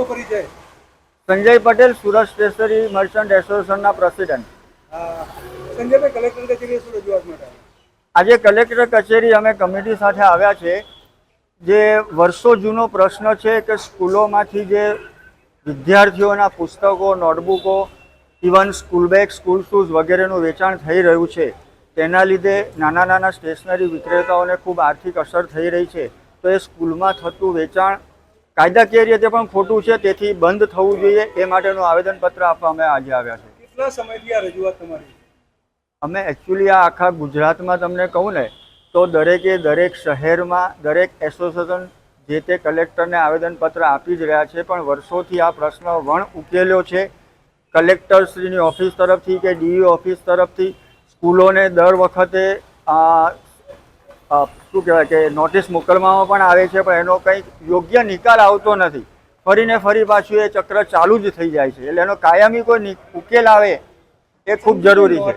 આપનો પરિચય Sanjay Patel Surat stationery merchant એસોસિએશનના પ્રેસિડેન્ટ સંજયભાઈ કલેક્ટર કચેરીએ શું રજૂઆત માટે આજે કલેક્ટર કચેરી અમે કમિટી સાથે આવ્યા છે. જે વર્ષો જૂનો પ્રશ્ન છે કે સ્કૂલોમાંથી જે વિદ્યાર્થીઓના પુસ્તકો નોટબુકો even school bag school shoes વગેરેનું વેચાણ થઈ રહ્યું છે તેના લીધે નાના નાના સ્ટેશનરી વિક્રેતાઓને ખૂબ આર્થિક અસર થઈ રહી છે. તો એ સ્કૂલમાં થતું વેચાણ કાયદાકીય રીતે પણ ખોટું છે તેથી બંધ થવું જોઈએ. એ માટેનું આવેદનપત્ર આપવા અમે આજે આવ્યા છે. કેટલા સમયથી આ રજૂઆત તમારી? અમે એકચ્યુઅલી આ આખા ગુજરાતમાં તમને કહું ને તો દરેકે દરેક શહેરમાં દરેક એસોસિએશન જે તે કલેક્ટરને આવેદનપત્ર આપી જ રહ્યા છે પણ વર્ષોથી આ પ્રશ્ન વણ ઉકેલ્યો છે. કલેક્ટરશ્રીની ઓફિસ તરફથી કે ડીઈ ઓફિસ તરફથી સ્કૂલોને દર વખતે શું કહેવાય કે નોટિસ મોકલવામાં પણ આવે છે પણ એનો કંઈક યોગ્ય નિકાલ આવતો નથી. ફરીને ફરી પાછું એ ચક્ર ચાલુ જ થઈ જાય છે. એટલે એનો કાયમી કોઈ ઉકેલ આવે એ ખૂબ જરૂરી છે.